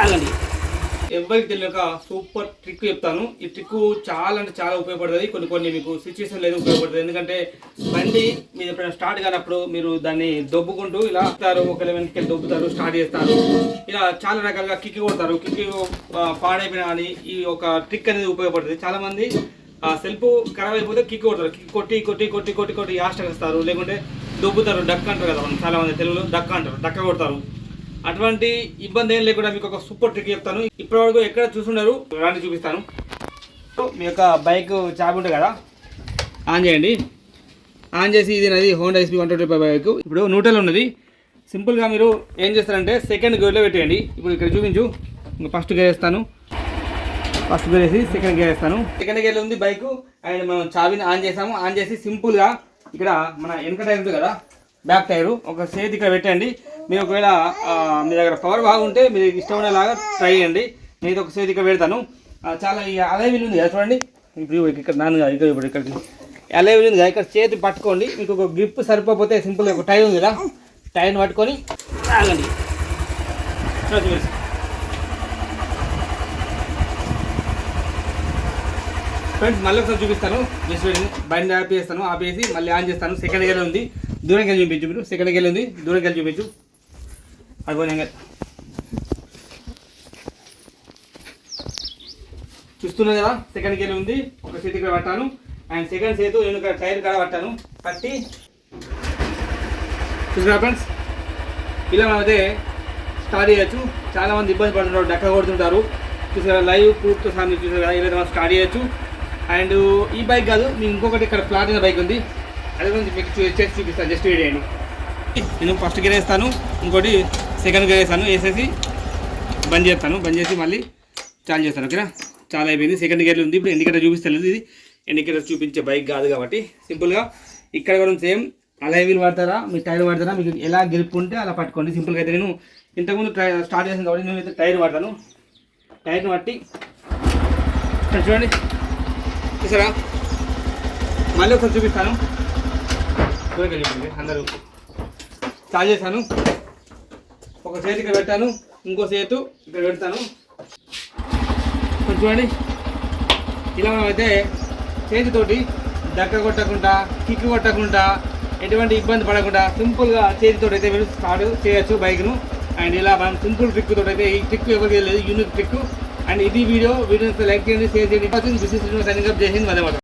తాగండి. ఎవరికి తెలియక సూపర్ ట్రిక్ చెప్తాను. ఈ ట్రిక్ చాలా అంటే చాలా ఉపయోగపడుతుంది. కొన్ని కొన్ని మీకు సిచ్యువేషన్ లేదు ఉపయోగపడుతుంది. ఎందుకంటే బండి మీరు ఎప్పుడైనా స్టార్ట్ కానప్పుడు మీరు దాన్ని దొబ్బుకుంటూ ఇలా వస్తారు ఒక లెవెన్కి దొబ్బుతారు స్టార్ట్ చేస్తారు. ఇలా చాలా రకాలుగా కిక్కి కొడతారు. కిక్కి పాడైపోయినా కానీ ఈ ఒక ట్రిక్ అనేది ఉపయోగపడుతుంది. చాలా మంది ఆ సెల్ఫ్ ఖరాబ్ అయిపోతే కిక్ కొడతారు. కిక్ కొట్టి కొట్టి కొట్టి కొట్టి కొట్టి యాస్ట్ వేస్తారు లేకుంటే దొబ్బుతారు. డక్ అంటారు కదా మనం. చాలా మంది తెలుగులో డక్ అంటారు. డక్క కొడతారు. అటువంటి ఇబ్బంది ఏం లేకుండా మీకు ఒక సూపర్ ట్రిక్ చెప్తాను. ఇప్పటివరకు ఎక్కడ చూసుండరు రాని చూపిస్తాను. సో, మీ యొక్క బైక్ చాబి ఉంటుంది కదా ఆన్ చేయండి. ఆన్ చేసి ఇది నది Honda SP one twenty five bike ఇప్పుడు నూటల్ ఉన్నది. సింపుల్గా మీరు ఏం చేస్తారంటే సెకండ్ గేర్లో పెట్టేయండి. ఇప్పుడు ఇక్కడ చూపించు. ఇంకా ఫస్ట్ గేర్ వేస్తాను. ఫస్ట్ గేర్ వేసి సెకండ్ గేర్ వేస్తాను. సెకండ్ గేర్లో ఉంది బైక్ అండ్ మనం చావిని ఆన్ చేసాము. ఆన్ చేసి సింపుల్గా ఇక్కడ మన వెనక టైర్ ఉంది కదా బ్యాక్ టైరు ఒక చేతి ఇక్కడ పెట్టండి మీరు ఒకవేళ మీ దగ్గర పవర్ బాగుంటే మీరు ఇష్టమైనలాగా ట్రై చేయండి. నేను ఒక చేతి ఇక్కడ పెడతాను. చాలా ఈ అలై ఉంది కదా చూడండి. ఇప్పుడు ఇక్కడ నాన్న ఇక్కడ ఇప్పుడు ఇక్కడికి అలై ఉంది కదా ఇక్కడ చేతి పట్టుకోండి. మీకు ఒక గ్రిప్ సరిపోతే సింపుల్గా ఒక టైర్ ఉంది కదా. టైర్ని పట్టుకొని ఆగండి. ఫ్రెండ్స్ మళ్ళీ ఒకసారి చూపిస్తాను. Just waiting. బండి ఆపేస్తాను ఆపేసి మళ్ళీ ఆన్ చేస్తాను. సెకండ్ గేర్ ఉంది. దూరం వెళ్ళి చూపించు మీరు. సెకండ్ గేర్ ఉంది. దూరం వెళ్ళి చూపించు. అది పోనీ చూస్తున్నారు కదా? సెకండ్ గేర్ ఉంది. ఒక చేతి ఇక్కడ పట్టాను. అండ్ సెకండ్ చేతు నేను ఇక్కడ టైర్ కాడ పట్టాను. పట్టి. చూసారా ఫ్రెండ్స్ ఇలా మనం అయితే స్టార్ట్ చేయొచ్చు చాలామంది ఇబ్బంది పడుతుంటారు డక్క కొడుతుంటారు. చూసారా లైవ్ ప్రూఫ్తో సార్ చూసారు కదా? ఇలా మనం స్టార్ట్ చేయొచ్చు. అండ్ ఈ బైక్ కాదు మీకు ఇంకొకటి ఇక్కడ ప్లాటిన బైక్ ఉంది. అది మీకు చేసి చూపిస్తాను జస్ట్ వేయండి నేను ఫస్ట్ గేర్ వేస్తాను. ఇంకోటి సెకండ్ గేర్ వేసాను వేసేసి బంద్ చేస్తాను. బంద్ చేసి మళ్ళీ చాలు చేస్తాను ఓకేనా? చాలా అయిపోయింది. సెకండ్ గేర్లో ఉంది ఇప్పుడు ఎన్నికట చూపిస్తలేదు ఇది ఎన్నికట చూపించే బైక్ కాదు కాబట్టి సింపుల్గా ఇక్కడ కూడా సేమ్ అలా వీల్ పడతారా మీ టైర్ పడతారా మీకు ఎలా గ్రిప్ ఉంటే అలా పట్టుకోండి. సింపుల్గా అయితే నేను ఇంతకుముందు ట్రై స్టార్ట్ చేసాను కాబట్టి నేను అయితే టైర్ పడతాను టైర్ని బట్టి ఇక్కడ చూడండి. చూసారా? మళ్ళీ ఒకసారి చూపిస్తాను. చూపించండి అందరూ. స్టార్ట్ చేశాను. ఒక చేతి ఇక్కడ పెట్టాను ఇంకో చేతు ఇక్కడ పెడతాను. చూడండి. ఇలా మనం అయితే చేతితోటి దక్క కొట్టకుండా కిక్ కొట్టకుండా ఎటువంటి ఇబ్బంది పడకుండా సింపుల్గా చేతితో అయితే మీరు స్టార్ట్ చేయొచ్చు బైక్ను. అండ్ ఇలా మనం సింపుల్ ట్రిక్ తోటి అయితే ఈ ట్రిక్ ఎవరికి లేదు యూనిక్ ట్రిక్ అండ్ ఇది వీడియో వీడియో లైక్ చేయండి షేర్ చేయండి. బిజినెస్ సైనింగ్ అప్ చేసింది మధ్య